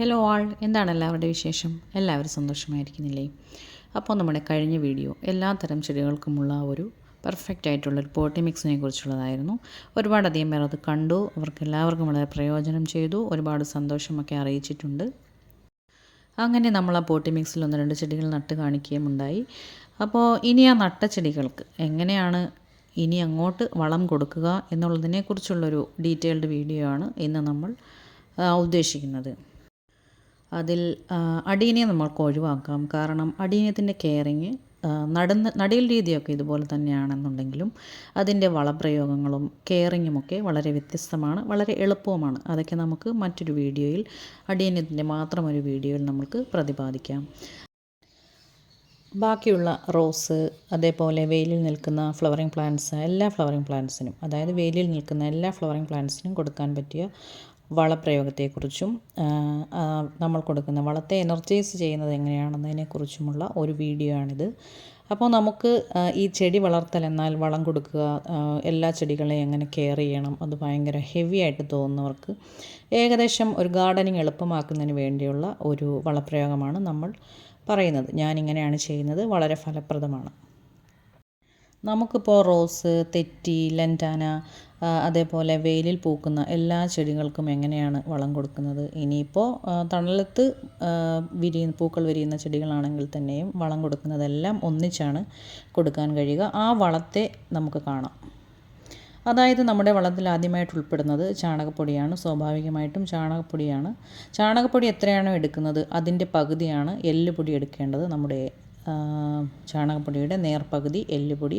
Hello ആൾ എന്താണ് എല്ലാവരുടെ വിശേഷം? എല്ലാവരും സന്തോഷമായിരിക്കുന്നില്ലേ? അപ്പോൾ നമ്മുടെ കഴിഞ്ഞ വീഡിയോ എല്ലാ തരം ചെടികൾക്കുമുള്ള ഒരു പെർഫെക്റ്റ് ആയിട്ടുള്ള ഒരു പോട്ടി മിക്സിനെ കുറിച്ചുള്ളതായിരുന്നു. ഒരുപാടധികം പേർ അത് കണ്ടു. അവർക്ക് എല്ലാവർക്കും വളരെ പ്രയോജനം ചെയ്തു. ഒരുപാട് സന്തോഷമൊക്കെ അറിയിച്ചിട്ടുണ്ട്. അങ്ങനെ നമ്മൾ ആ പോട്ടി മിക്സിൽ ഒന്ന് രണ്ട് ചെടികൾ നട്ട് കാണിക്കുകയും ഉണ്ടായി. അപ്പോൾ ഇനി ആ നട്ട ചെടികൾക്ക് എങ്ങനെയാണ് ഇനി അങ്ങോട്ട് വളം കൊടുക്കുക എന്നുള്ളതിനെക്കുറിച്ചുള്ളൊരു ഡീറ്റെയിൽഡ് വീഡിയോ ആണ് ഇന്ന് നമ്മൾ ഉദ്ദേശിക്കുന്നത്. അതിൽ അടീനയെ നമ്മൾക്ക് ഒഴിവാക്കാം. കാരണം അടീനത്തിന്റെ കെയറിങ് നടന്ന നടീൽ രീതിയൊക്കെ ഇതുപോലെ തന്നെയാണെന്നുണ്ടെങ്കിലും അതിന്റെ വളപ്രയോഗങ്ങളും കെയറിങ്ങുമൊക്കെ വളരെ വ്യത്യസ്തമാണ് വളരെ എളുപ്പവുമാണ്. അതൊക്കെ നമുക്ക് മറ്റൊരു വീഡിയോയിൽ അടീനിയത്തിന്റെ മാത്രം ഒരു വീഡിയോയിൽ നമുക്ക് പ്രതിപാദിക്കാം. ബാക്കിയുള്ള റോസ് അതേപോലെ വെയിലിൽ നിൽക്കുന്ന ഫ്ലവറിങ് പ്ലാന്റ്സ് എല്ലാ ഫ്ലവറിങ് പ്ലാന്റ്സിനും അതായത് വെയിലിൽ നിൽക്കുന്ന എല്ലാ ഫ്ലവറിങ് പ്ലാന്റ്സിനും കൊടുക്കാൻ പറ്റിയ വളപ്രയോഗത്തെക്കുറിച്ചും നമ്മൾ കൊടുക്കുന്ന വളത്തെ എനർജൈസ് ചെയ്യുന്നത് എങ്ങനെയാണെന്നതിനെക്കുറിച്ചുമുള്ള ഒരു വീഡിയോ ആണിത് അപ്പോൾ നമുക്ക് ഈ ചെടി വളർത്തൽ എന്നാൽ വളം കൊടുക്കുക എല്ലാ ചെടികളെയും എങ്ങനെ കെയർ ചെയ്യണം അത് ഭയങ്കര ഹെവി ആയിട്ട് തോന്നുന്നവർക്ക് ഏകദേശം ഒരു ഗാർഡനിങ് എളുപ്പമാക്കുന്നതിന് വേണ്ടിയുള്ള ഒരു വളപ്രയോഗമാണ് നമ്മൾ പറയുന്നത്. ഞാനിങ്ങനെയാണ് ചെയ്യുന്നത് വളരെ ഫലപ്രദമാണ്. നമുക്കിപ്പോൾ റോസ് തെറ്റി ലെന്റാന അതേപോലെ വെയിലിൽ പൂക്കുന്ന എല്ലാ ചെടികൾക്കും എങ്ങനെയാണ് വളം കൊടുക്കുന്നത്? ഇനിയിപ്പോൾ തണലത്ത് വിരിയ പൂക്കൾ വിരിയുന്ന ചെടികളാണെങ്കിൽ തന്നെയും വളം കൊടുക്കുന്നതെല്ലാം ഒന്നിച്ചാണ് കൊടുക്കാൻ കഴിയുക. ആ വളത്തെ നമുക്ക് കാണാം. അതായത് നമ്മുടെ വളത്തിൽ ആദ്യമായിട്ട് ഉൾപ്പെടുന്നത് ചാണകപ്പൊടിയാണ്. സ്വാഭാവികമായിട്ടും ചാണകപ്പൊടിയാണ്. ചാണകപ്പൊടി എത്രയാണോ എടുക്കുന്നത് അതിന്റെ പകുതിയാണ് എല്ലുപൊടി എടുക്കേണ്ടത് നമ്മുടെ ചാണകപ്പൊടിയുടെ നേർപകുതി എല്ലുപൊടി.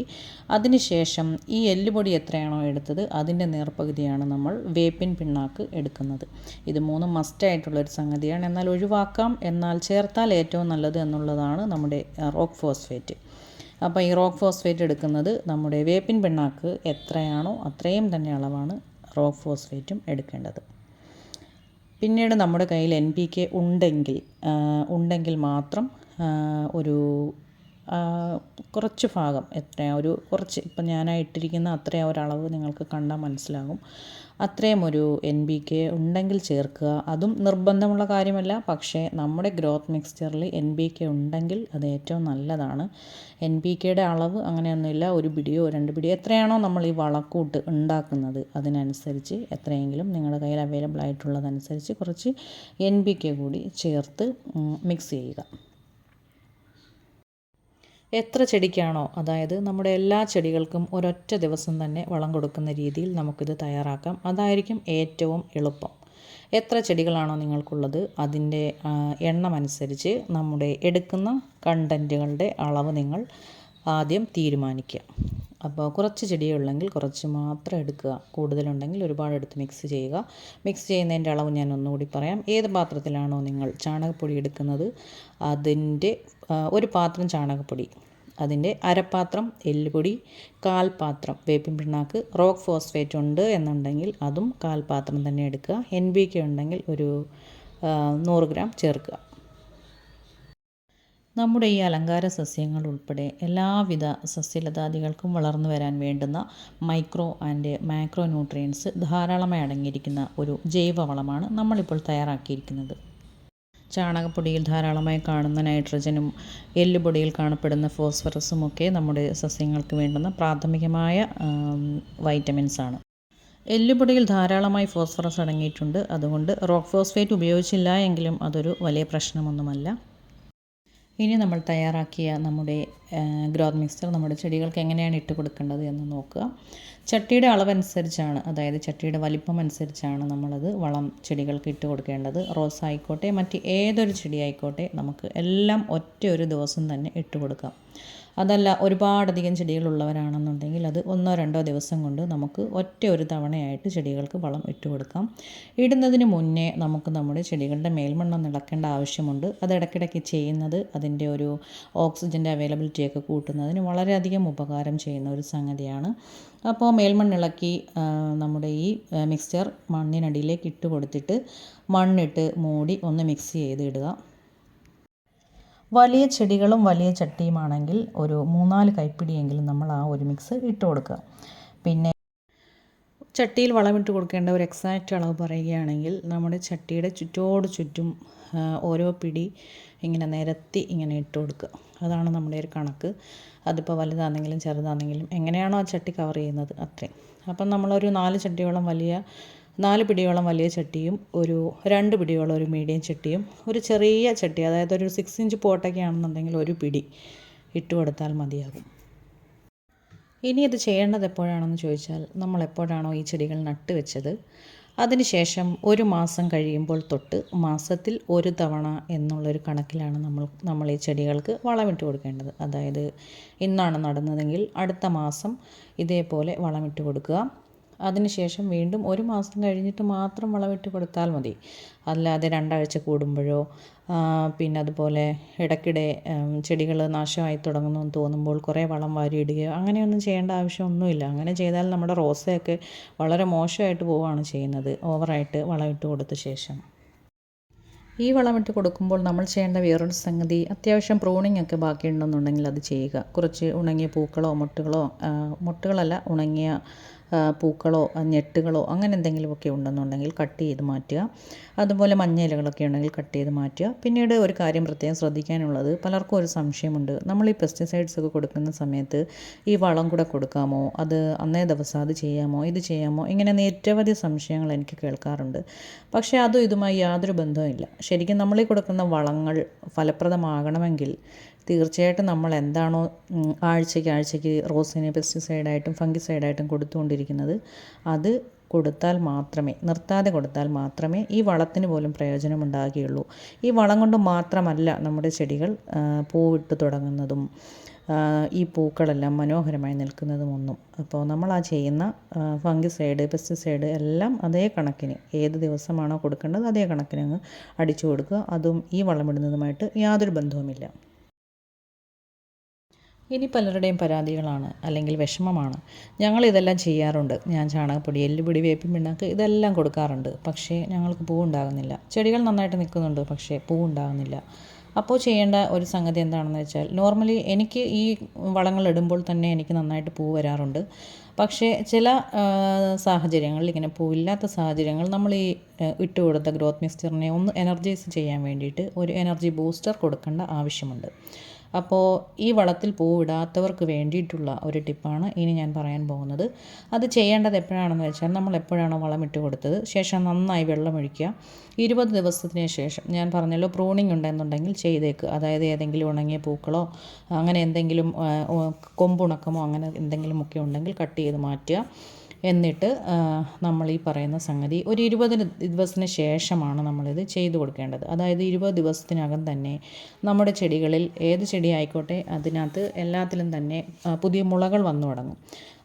അതിനുശേഷം ഈ എല്ലുപൊടി എത്രയാണോ എടുത്തത് അതിന്റെ നേർപകുതിയാണ് നമ്മൾ വേപ്പിൻ പിണ്ണാക്ക് എടുക്കുന്നത്. ഇത് മൂന്നും മസ്റ്റായിട്ടുള്ളൊരു സംഗതിയാണ്. എന്നാൽ ഒഴിവാക്കാം എന്നാൽ ചേർത്താൽ ഏറ്റവും നല്ലത് എന്നുള്ളതാണ് നമ്മുടെ റോക്ക് ഫോസ്ഫേറ്റ്. അപ്പോൾ ഈ റോക്ക് ഫോസ്ഫേറ്റ് എടുക്കുന്നത് നമ്മുടെ വേപ്പിൻ പിണ്ണാക്ക് എത്രയാണോ അത്രയും തന്നെ അളവാണ് റോക്ക് ഫോസ്ഫേറ്റും എടുക്കേണ്ടത്. പിന്നീട് നമ്മുടെ കയ്യിൽ എൻ പി കെ ഉണ്ടെങ്കിൽ ഉണ്ടെങ്കിൽ മാത്രം ഒരു കുറച്ച് ഭാഗം എത്രയാണ് ഒരു കുറച്ച് ഇപ്പം ഞാനായിട്ടിരിക്കുന്ന അത്രയും ഒരളവ് നിങ്ങൾക്ക് കണ്ടാൽ മനസ്സിലാകും. അത്രയും ഒരു എൻ ബി കെ ഉണ്ടെങ്കിൽ ചേർക്കുക. അതും നിർബന്ധമുള്ള കാര്യമല്ല. പക്ഷേ നമ്മുടെ ഗ്രോത്ത് മിക്സ്ചറിൽ എൻ ബി കെ ഉണ്ടെങ്കിൽ അത് ഏറ്റവും നല്ലതാണ്. എൻ ബി കെയുടെ അളവ് അങ്ങനെയൊന്നുമില്ല. ഒരു പിടിയോ രണ്ട് പിടിയോ എത്രയാണോ നമ്മൾ ഈ വളക്കൂട്ട് ഉണ്ടാക്കുന്നത് അതിനനുസരിച്ച് എത്രയെങ്കിലും നിങ്ങളുടെ കയ്യിൽ അവൈലബിൾ ആയിട്ടുള്ളതനുസരിച്ച് കുറച്ച് എൻ ബി കെ കൂടി ചേർത്ത് മിക്സ് ചെയ്യുക. എത്ര ചെടിക്കാണോ അതായത് നമ്മുടെ എല്ലാ ചെടികൾക്കും ഒരൊറ്റ ദിവസം തന്നെ വളം കൊടുക്കുന്ന രീതിയിൽ നമുക്കിത് തയ്യാറാക്കാം. അതായിരിക്കും ഏറ്റവും എളുപ്പം. എത്ര ചെടികളാണോ നിങ്ങൾക്കുള്ളത് അതിന്റെ എണ്ണം അനുസരിച്ച് നമ്മുടെ എടുക്കുന്ന കണ്ടന്റുകളുടെ അളവ് നിങ്ങൾ ആദ്യം തീരുമാനിക്കുക. അപ്പോൾ കുറച്ച് ചെടിയുള്ളെങ്കിൽ കുറച്ച് മാത്രം എടുക്കുക. കൂടുതലുണ്ടെങ്കിൽ ഒരുപാട് എടുത്ത് മിക്സ് ചെയ്യുക. മിക്സ് ചെയ്യുന്നതിന്റെ അളവ് ഞാൻ ഒന്നുകൂടി പറയാം. ഏത് പാത്രത്തിലാണോ നിങ്ങൾ ചാണകപ്പൊടി എടുക്കുന്നത് അതിന്റെ ഒരു പാത്രം ചാണകപ്പൊടി അതിന്റെ അരപ്പാത്രം എല്ലുപൊടി കാൽപാത്രം വേപ്പിൻ പിണ്ണാക്ക് റോക്ക് ഫോസ്ഫേറ്റ് ഉണ്ട് എന്നുണ്ടെങ്കിൽ അതും കാൽപാത്രം തന്നെ എടുക്കുക. എൻ ബി കെ ഉണ്ടെങ്കിൽ ഒരു നൂറ് ഗ്രാം ചേർക്കുക. നമ്മുടെ ഈ അലങ്കാര സസ്യങ്ങൾ ഉൾപ്പെടെ എല്ലാവിധ സസ്യലതാദികൾക്കും വളർന്നു വരാൻ വേണ്ടുന്ന മൈക്രോ ആൻഡ് മാക്രോ ന്യൂട്രിയൻസ് ധാരാളമായി അടങ്ങിയിരിക്കുന്ന ഒരു ജൈവവളമാണ് നമ്മളിപ്പോൾ തയ്യാറാക്കിയിരിക്കുന്നത്. ചാണകപ്പൊടിയിൽ ധാരാളമായി കാണുന്ന നൈട്രജനും എല്ലുപൊടിയിൽ കാണപ്പെടുന്ന ഫോസ്ഫറസും ഒക്കെ നമ്മുടെ സസ്യങ്ങൾക്ക് വേണ്ടുന്ന പ്രാഥമികമായ വൈറ്റമിൻസ് ആണ് എല്ലുപൊടിയിൽ ധാരാളമായി ഫോസ്ഫറസ് അടങ്ങിയിട്ടുണ്ട്. അതുകൊണ്ട് റോക്ക് ഫോസ്ഫേറ്റ് ഉപയോഗിച്ചില്ല എങ്കിലും അതൊരു വലിയ പ്രശ്നമൊന്നുമല്ല. ഇനി നമ്മൾ തയ്യാറാക്കിയ നമ്മുടെ ഗ്രോത്ത് മിക്സ്ചർ നമ്മുടെ ചെടികൾക്ക് എങ്ങനെയാണ് ഇട്ട് കൊടുക്കേണ്ടത് എന്ന് നോക്കുക. ചട്ടിയുടെ അളവനുസരിച്ചാണ് അതായത് ചട്ടിയുടെ വലിപ്പം അനുസരിച്ചാണ് നമ്മളത് വളം ചെടികൾക്ക് ഇട്ട് കൊടുക്കേണ്ടത്. റോസ് ആയിക്കോട്ടെ മറ്റ് ഏതൊരു ചെടി ആയിക്കോട്ടെ നമുക്ക് എല്ലാം ഒറ്റ ഒരു ദിവസം തന്നെ ഇട്ട് കൊടുക്കാം. അതല്ല ഒരുപാടധികം ചെടികളുള്ളവരാണെന്നുണ്ടെങ്കിൽ അത് ഒന്നോ രണ്ടോ ദിവസം കൊണ്ട് നമുക്ക് ഒറ്റ ഒരു തവണയായിട്ട് ചെടികൾക്ക് വളം ഇട്ട് കൊടുക്കാം ഇടുന്നതിന് മുന്നേ നമുക്ക് നമ്മുടെ ചെടികളുടെ മേൽമണ്ണം നിളക്കേണ്ട ആവശ്യമുണ്ട്. അത് ഇടയ്ക്കിടയ്ക്ക് ചെയ്യുന്നത് അതിന്റെ ഒരു ഓക്സിജന്റെ അവൈലബിലിറ്റിയൊക്കെ കൂട്ടുന്നതിന് വളരെയധികം ഉപകാരം ചെയ്യുന്ന ഒരു സംഗതിയാണ്. അപ്പോൾ മേൽമണ്ണിളക്കി നമ്മുടെ ഈ മിക്സ്ചർ മണ്ണിനടിയിലേക്ക് ഇട്ട് കൊടുത്തിട്ട് മണ്ണിട്ട് മൂടി ഒന്ന് മിക്സ് ചെയ്ത് ഇടുക. വലിയ ചെടികളും വലിയ ചട്ടിയുമാണെങ്കിൽ ഒരു മൂന്നാൽ കൈപ്പിടിയെങ്കിലും നമ്മൾ ആ ഒരു മിക്സ് ഇട്ട് കൊടുക്കുക. പിന്നെ ചട്ടിയിൽ വളമിട്ട് കൊടുക്കേണ്ട ഒരു എക്സാക്റ്റ് അളവ് പറയുകയാണെങ്കിൽ നമ്മുടെ ചട്ടിയുടെ ചുറ്റോട് ചുറ്റും ഓരോ പിടി ഇങ്ങനെ നിരത്തി ഇങ്ങനെ ഇട്ട് കൊടുക്കുക. അതാണ് നമ്മുടെ ഒരു കണക്ക്. അതിപ്പോൾ വലുതാണെങ്കിലും ചെറുതാണെങ്കിലും എങ്ങനെയാണോ ആ ചട്ടി കവർ ചെയ്യുന്നത് അത്രയും. അപ്പം നമ്മളൊരു നാല് ചട്ടിയോളം വലിയ നാല് പിടിയോളം വലിയ ചട്ടിയും ഒരു രണ്ട് പിടിയോളം ഒരു മീഡിയം ചട്ടിയും ഒരു ചെറിയ ചട്ടി അതായത് ഒരു സിക്സ് ഇഞ്ച് പോട്ടൊക്കെ ആണെന്നുണ്ടെങ്കിൽ ഒരു പിടി ഇട്ട് കൊടുത്താൽ മതിയാകും. ഇനി ഇത് ചെയ്യേണ്ടത് എപ്പോഴാണെന്ന് ചോദിച്ചാൽ നമ്മൾ എപ്പോഴാണോ ഈ ചെടികൾ നട്ട് വെച്ചത്? അതിനുശേഷം ഒരു മാസം കഴിയുമ്പോൾ തൊട്ട് മാസത്തിൽ ഒരു തവണ എന്നുള്ളൊരു കണക്കിലാണ് നമ്മൾ നമ്മൾ ഈ ചെടികൾക്ക് വളമിട്ട് കൊടുക്കേണ്ടത്. അതായത് ഇന്നാണ് നടുന്നതെങ്കിൽ അടുത്ത മാസം ഇതേപോലെ വളമിട്ട് കൊടുക്കുക. അതിനുശേഷം വീണ്ടും ഒരു മാസം കഴിഞ്ഞിട്ട് മാത്രം വളമിട്ട് കൊടുത്താൽ മതി. അല്ലാതെ രണ്ടാഴ്ച കൂടുമ്പോഴോ പിന്നെ അതുപോലെ ഇടയ്ക്കിടെ ചെടികൾ നാശമായി തുടങ്ങുന്നു തോന്നുമ്പോൾ കുറേ വളം വാരിയിടുകയോ അങ്ങനെയൊന്നും ചെയ്യേണ്ട ആവശ്യമൊന്നുമില്ല. അങ്ങനെ ചെയ്താൽ നമ്മുടെ റോസയൊക്കെ വളരെ മോശമായിട്ട് പോവുകയാണ് ചെയ്യുന്നത്. ഓവറായിട്ട് വളമിട്ട് കൊടുത്ത ശേഷം. ഈ വളമിട്ട് കൊടുക്കുമ്പോൾ നമ്മൾ ചെയ്യേണ്ട വേറൊരു സംഗതി അത്യാവശ്യം പ്രൂണിംഗ് ഒക്കെ ബാക്കിയുണ്ടെന്നുണ്ടെങ്കിൽ അത് ചെയ്യുക. കുറച്ച് ഉണങ്ങിയ പൂക്കളോ മുട്ടുകളോ മുട്ടുകളല്ല ഉണങ്ങിയ പൂക്കളോ ഞെട്ടുകളോ അങ്ങനെ എന്തെങ്കിലുമൊക്കെ ഉണ്ടെന്നുണ്ടെങ്കിൽ കട്ട് ചെയ്ത് മാറ്റുക. അതുപോലെ മഞ്ഞ ഇലകളൊക്കെ ഉണ്ടെങ്കിൽ കട്ട് ചെയ്ത് മാറ്റുക. പിന്നീട് ഒരു കാര്യം പ്രത്യേകം ശ്രദ്ധിക്കാനുള്ളത് പലർക്കും ഒരു സംശയമുണ്ട്. നമ്മൾ ഈ പെസ്റ്റിസൈഡ്സ് ഒക്കെ കൊടുക്കുന്ന സമയത്ത് ഈ വളം കൂടെ കൊടുക്കാമോ? അത് അന്നേ ദിവസം അത് ചെയ്യാമോ? ഇത് ചെയ്യാമോ? ഇങ്ങനെ നിരവധി സംശയങ്ങൾ എനിക്ക് കേൾക്കാറുണ്ട്. പക്ഷേ അതും ഇതുമായി യാതൊരു ബന്ധവുമില്ല. ശരിക്കും നമ്മൾ ഈ കൊടുക്കുന്ന വളങ്ങൾ ഫലപ്രദമാകണമെങ്കിൽ തീർച്ചയായിട്ടും നമ്മൾ എന്താണോ ആഴ്ചയ്ക്ക് ആഴ്ചയ്ക്ക് റോസിന് പെസ്റ്റിസൈഡായിട്ടും ഫംഗിസൈഡായിട്ടും കൊടുത്തുകൊണ്ടിരിക്കുന്നത് അത് കൊടുത്താൽ മാത്രമേ നിർത്താതെ കൊടുത്താൽ മാത്രമേ ഈ വളത്തിന് പോലും പ്രയോജനം പ്രയോജനമുണ്ടാകുകയുള്ളൂ. ഈ വളം കൊണ്ട് മാത്രമല്ല നമ്മുടെ ചെടികൾ പൂവിട്ട് തുടങ്ങുന്നതും ഈ പൂക്കളെല്ലാം മനോഹരമായി നിൽക്കുന്നതും ഒന്നും അപ്പോൾ നമ്മൾ ആ ചെയ്യുന്ന ഫംഗിസൈഡ് പെസ്റ്റിസൈഡ് എല്ലാം അതേ കണക്കിന് ഏത് ദിവസമാണോ കൊടുക്കേണ്ടത് അതേ കണക്കിന് അങ്ങ് അടിച്ചു കൊടുക്കുക. അതും ഈ വളമിടുന്നതുമായിട്ട് യാതൊരു ബന്ധവുമില്ല. ഇനി പലരുടെയും പരാതികളാണ് അല്ലെങ്കിൽ വിഷമമാണ്. ഞങ്ങൾ ഇതെല്ലാം ചെയ്യാറുണ്ട്. ഞാൻ ചാണകപ്പൊടി എല്ലുപൊടി വേപ്പിൻ പിണ്ണാക്ക് ഇതെല്ലാം കൊടുക്കാറുണ്ട്. പക്ഷേ ഞങ്ങൾക്ക് പൂവുണ്ടാകുന്നില്ല. ചെടികൾ നന്നായിട്ട് നിൽക്കുന്നുണ്ട് പക്ഷേ പൂവുണ്ടാകുന്നില്ല. അപ്പോൾ ചെയ്യേണ്ട ഒരു സംഗതി എന്താണെന്ന് വെച്ചാൽ നോർമലി എനിക്ക് ഈ വളങ്ങൾ ഇടുമ്പോൾ തന്നെ എനിക്ക് നന്നായിട്ട് പൂ വരാറുണ്ട്. പക്ഷേ ചില സാഹചര്യങ്ങളിൽ ഇങ്ങനെ പൂവില്ലാത്ത സാഹചര്യങ്ങൾ നമ്മൾ ഈ ഇട്ട് കൊടുത്ത ഗ്രോത്ത് മിക്സ്ചറിനെ ഒന്ന് എനർജൈസ് ചെയ്യാൻ വേണ്ടിയിട്ട് ഒരു എനർജി ബൂസ്റ്റർ കൊടുക്കേണ്ട ആവശ്യമുണ്ട്. അപ്പോൾ ഈ വളത്തിൽ പൂവിടാത്തവർക്ക് വേണ്ടിയിട്ടുള്ള ഒരു ടിപ്പാണ് ഇനി ഞാൻ പറയാൻ പോകുന്നത്. അത് ചെയ്യേണ്ടത് എപ്പോഴാണെന്ന് വെച്ചാൽ നമ്മൾ എപ്പോഴാണോ വളം ഇട്ട് കൊടുത്തത്. ശേഷം നന്നായി വെള്ളമൊഴിക്കുക ഇരുപത് ദിവസത്തിന് ശേഷം ഞാൻ പറഞ്ഞല്ലോ പ്രൂണിങ് ഉണ്ടെന്നുണ്ടെങ്കിൽ ചെയ്തേക്ക്. അതായത് ഏതെങ്കിലും ഉണങ്ങിയ പൂക്കളോ അങ്ങനെ എന്തെങ്കിലും കൊമ്പുണക്കമോ അങ്ങനെ എന്തെങ്കിലുമൊക്കെ ഉണ്ടെങ്കിൽ കട്ട് ചെയ്ത് മാറ്റുക. എന്നിട്ട് നമ്മൾ ഈ പറയുന്ന സംഗതി ഒരു ഇരുപത് ദിവസത്തിന് ശേഷമാണ് നമ്മളിത് ചെയ്തു കൊടുക്കേണ്ടത്. അതായത് ഇരുപത് ദിവസത്തിനകം തന്നെ നമ്മുടെ ചെടികളിൽ ഏത് ചെടി ആയിക്കോട്ടെ അതിനകത്ത് എല്ലാത്തിലും തന്നെ പുതിയ മുളകൾ വന്നു തുടങ്ങും.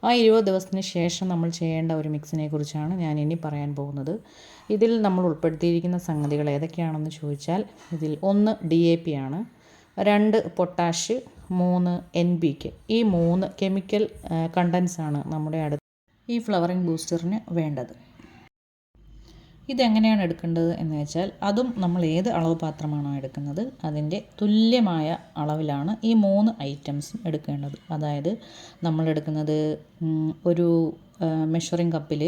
ആ ഇരുപത് ദിവസത്തിന് ശേഷം നമ്മൾ ചെയ്യേണ്ട ഒരു മിക്സിനെ കുറിച്ചാണ് ഞാൻ ഇനി പറയാൻ പോകുന്നത്. ഇതിൽ നമ്മൾ ഉൾപ്പെടുത്തിയിരിക്കുന്ന സംഗതികൾ ഏതൊക്കെയാണെന്ന് ചോദിച്ചാൽ ഇതിൽ ഒന്ന് ഡി എ പി ആണ് രണ്ട് പൊട്ടാഷ് മൂന്ന് എൻ പി കെ. ഈ മൂന്ന് കെമിക്കൽ കണ്ടൻസാണ് നമ്മുടെ അടുത്ത് ഈ ഫ്ലവറിംഗ് ബൂസ്റ്ററിന് വേണ്ടത്. ഇതെങ്ങനെയാണ് എടുക്കേണ്ടത് എന്ന് വെച്ചാൽ അതും നമ്മൾ ഏത് അളവ് പാത്രമാണോ എടുക്കുന്നത് അതിന്റെ തുല്യമായ അളവിലാണ് ഈ മൂന്ന് ഐറ്റംസും എടുക്കേണ്ടത്. അതായത് നമ്മൾ എടുക്കുന്നത് ഒരു മെഷറിംഗ് കപ്പിൽ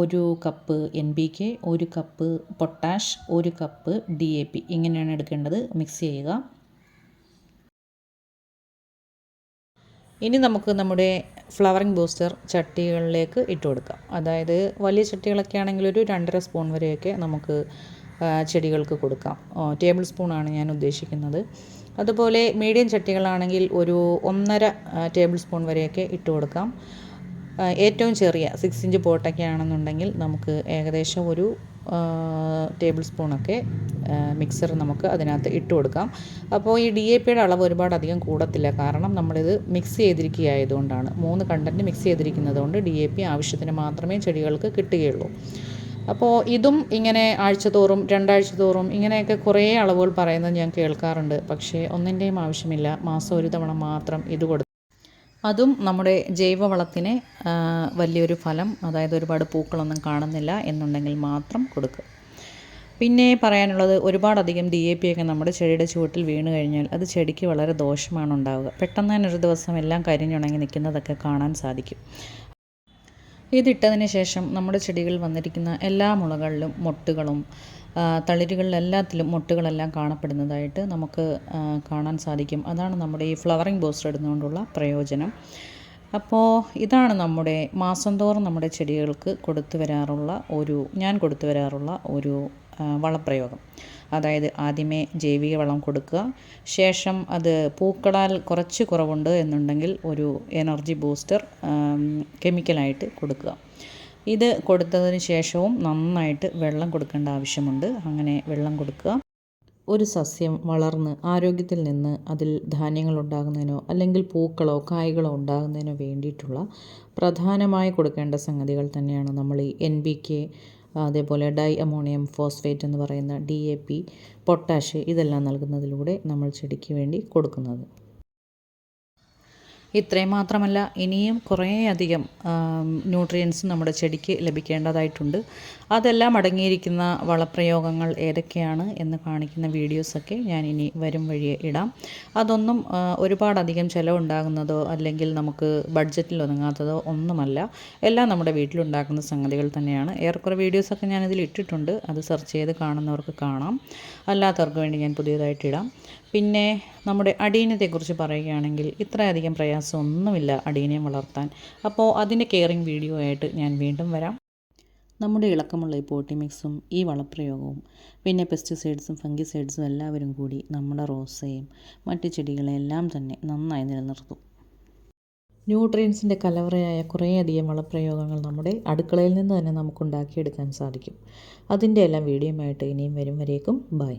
ഒരു കപ്പ് എൻ ബി കെ ഒരു കപ്പ് പൊട്ടാഷ് ഒരു കപ്പ് ഡി എ പി ഇങ്ങനെയാണ് എടുക്കേണ്ടത്. മിക്സ് ചെയ്യുക. ഇനി നമുക്ക് നമ്മുടെ ഫ്ലവറിംഗ് ബൂസ്റ്റർ ചട്ടികളിലേക്ക് ഇട്ട് കൊടുക്കാം. അതായത് വലിയ ചട്ടികളൊക്കെ ആണെങ്കിൽ ഒരു രണ്ടര സ്പൂൺ വരെയൊക്കെ നമുക്ക് ചെടികൾക്ക് കൊടുക്കാം. ടേബിൾ സ്പൂണാണ് ഞാൻ ഉദ്ദേശിക്കുന്നത്. അതുപോലെ മീഡിയം ചട്ടികളാണെങ്കിൽ ഒരു ഒന്നര ടേബിൾ സ്പൂൺ വരെയൊക്കെ ഇട്ട് കൊടുക്കാം. ഏറ്റവും ചെറിയ സിക്സ് ഇഞ്ച് പോട്ടൊക്കെ ആണെന്നുണ്ടെങ്കിൽ നമുക്ക് ഏകദേശം ഒരു ടേബിൾ സ്പൂണൊക്കെ മിക്സർ നമുക്ക് അതിനകത്ത് ഇട്ട് കൊടുക്കാം. അപ്പോൾ ഈ ഡി എ പിയുടെ അളവ് ഒരുപാട് അധികം കൂടത്തില്ല. കാരണം നമ്മളിത് മിക്സ് ചെയ്തിരിക്കുകയായതുകൊണ്ടാണ്. മൂന്ന് കണ്ടന്റ് മിക്സ് ചെയ്തിരിക്കുന്നത് കൊണ്ട് ഡി എ പി ആവശ്യത്തിന് മാത്രമേ ചെടികൾക്ക് കിട്ടുകയുള്ളൂ. അപ്പോൾ ഇതും ഇങ്ങനെ ആഴ്ച തോറും രണ്ടാഴ്ച തോറും ഇങ്ങനെയൊക്കെ കുറേ അളവുകൾ പറയുന്നത് ഞാൻ കേൾക്കാറുണ്ട്. പക്ഷേ ഒന്നിന്റെയും ആവശ്യമില്ല. മാസം ഒരു തവണ മാത്രം ഇത് കൊടുത്ത് അതും നമ്മുടെ ജൈവവളത്തിന് വലിയൊരു ഫലം അതായത് ഒരുപാട് പൂക്കളൊന്നും കാണുന്നില്ല എന്നുണ്ടെങ്കിൽ മാത്രം കൊടുക്കുക. പിന്നെ പറയാനുള്ളത് ഒരുപാടധികം ഡി എ പി ഒക്കെ നമ്മുടെ ചെടിയുടെ ചുവട്ടിൽ വീണ് കഴിഞ്ഞാൽ അത് ചെടിക്ക് വളരെ ദോഷമാണ് ഉണ്ടാവുക. പെട്ടെന്ന് തന്നെ ഒരു ദിവസം എല്ലാം കരിഞ്ഞുണങ്ങി നിൽക്കുന്നതൊക്കെ കാണാൻ സാധിക്കും. ഇതിട്ടതിന് ശേഷം നമ്മുടെ ചെടികളിൽ വന്നിരിക്കുന്ന എല്ലാ മുളകളിലും മൊട്ടുകളും തളിരുകളിലെല്ലാത്തിലും മൊട്ടുകളെല്ലാം കാണപ്പെടുന്നതായിട്ട് നമുക്ക് കാണാൻ സാധിക്കും. അതാണ് നമ്മുടെ ഈ ഫ്ലവറിങ് ബൂസ്റ്റർ ഇടുന്നതുകൊണ്ടുള്ള പ്രയോജനം. അപ്പോൾ ഇതാണ് നമ്മുടെ മാസം തോറും നമ്മുടെ ചെടികൾക്ക് കൊടുത്തു വരാറുള്ള ഒരു ഞാൻ കൊടുത്തു വരാറുള്ള ഒരു വളപ്രയോഗം. അതായത് ആദ്യമേ ജൈവിക വളം കൊടുക്കുക. ശേഷം അത് പൂക്കളാൽ കുറച്ച് കുറവുണ്ട് എന്നുണ്ടെങ്കിൽ ഒരു എനർജി ബൂസ്റ്റർ കെമിക്കലായിട്ട് കൊടുക്കുക. ഇത് കൊടുത്തതിന് ശേഷവും നന്നായിട്ട് വെള്ളം കൊടുക്കേണ്ട ആവശ്യമുണ്ട്. അങ്ങനെ വെള്ളം കൊടുക്കുക. ഒരു സസ്യം വളർന്ന് ആരോഗ്യത്തിൽ നിന്ന് അതിൽ ധാന്യങ്ങൾ ഉണ്ടാകുന്നതിനോ അല്ലെങ്കിൽ പൂക്കളോ കായ്കളോ ഉണ്ടാകുന്നതിനോ വേണ്ടിയിട്ടുള്ള പ്രധാനമായി കൊടുക്കേണ്ട സംഗതികൾ തന്നെയാണ് നമ്മൾ ഈ എൻ ബി കെ അതേപോലെ ഡൈ അമോണിയം ഫോസ്ഫേറ്റ് എന്ന് പറയുന്ന ഡി എ പി പൊട്ടാഷ് ഇതെല്ലാം നൽകുന്നതിലൂടെ നമ്മൾ ചെടിക്ക് വേണ്ടി കൊടുക്കുന്നത്. ഇത്രയും മാത്രമല്ല ഇനിയും കുറേയധികം ന്യൂട്രിയൻസ് നമ്മുടെ ചെടിക്ക് ലഭിക്കേണ്ടതായിട്ടുണ്ട്. അതെല്ലാം അടങ്ങിയിരിക്കുന്ന വളപ്രയോഗങ്ങൾ ഏതൊക്കെയാണ് എന്ന് കാണിക്കുന്ന വീഡിയോസൊക്കെ ഞാൻ ഇനി വരും വഴിയെ ഇടാം. അതൊന്നും ഒരുപാടധികം ചിലവുണ്ടാകുന്നതോ അല്ലെങ്കിൽ നമുക്ക് ബഡ്ജറ്റിൽ ഒതുങ്ങാത്തതോ ഒന്നുമല്ല. എല്ലാം നമ്മുടെ വീട്ടിലുണ്ടാക്കുന്ന സംഗതികൾ തന്നെയാണ്. ഏറെക്കുറെ വീഡിയോസൊക്കെ ഞാനിതിൽ ഇട്ടിട്ടുണ്ട്. അത് സെർച്ച് ചെയ്ത് കാണുന്നവർക്ക് കാണാം. അല്ലാത്തവർക്ക് വേണ്ടി ഞാൻ പുതിയതായിട്ട് ഇടാം. പിന്നെ നമ്മുടെ അടീനത്തെക്കുറിച്ച് പറയുകയാണെങ്കിൽ ഇത്രയധികം പ്രയാസമൊന്നുമില്ല അടീനയം വളർത്താൻ. അപ്പോൾ അതിന്റെ കെയറിങ് വീഡിയോ ആയിട്ട് ഞാൻ വീണ്ടും വരാം. നമ്മുടെ ഇളക്കമുള്ള ഈ പോട്ടി മിക്സും ഈ വളപ്രയോഗവും പിന്നെ പെസ്റ്റിസൈഡ്സും ഫംഗിസൈഡ്സും എല്ലാവരും കൂടി നമ്മുടെ റോസയും മറ്റ് ചെടികളെല്ലാം തന്നെ നന്നായി നിലനിർത്തും. ന്യൂട്രിയൻസിന്റെ കലവറയായ കുറേയധികം വളപ്രയോഗങ്ങൾ നമ്മുടെ അടുക്കളയിൽ നിന്ന് തന്നെ നമുക്കുണ്ടാക്കിയെടുക്കാൻ സാധിക്കും. അതിന്റെ എല്ലാം വീഡിയോ ആയിട്ട് ഇനിയും വരും വരേക്കും. ബൈ.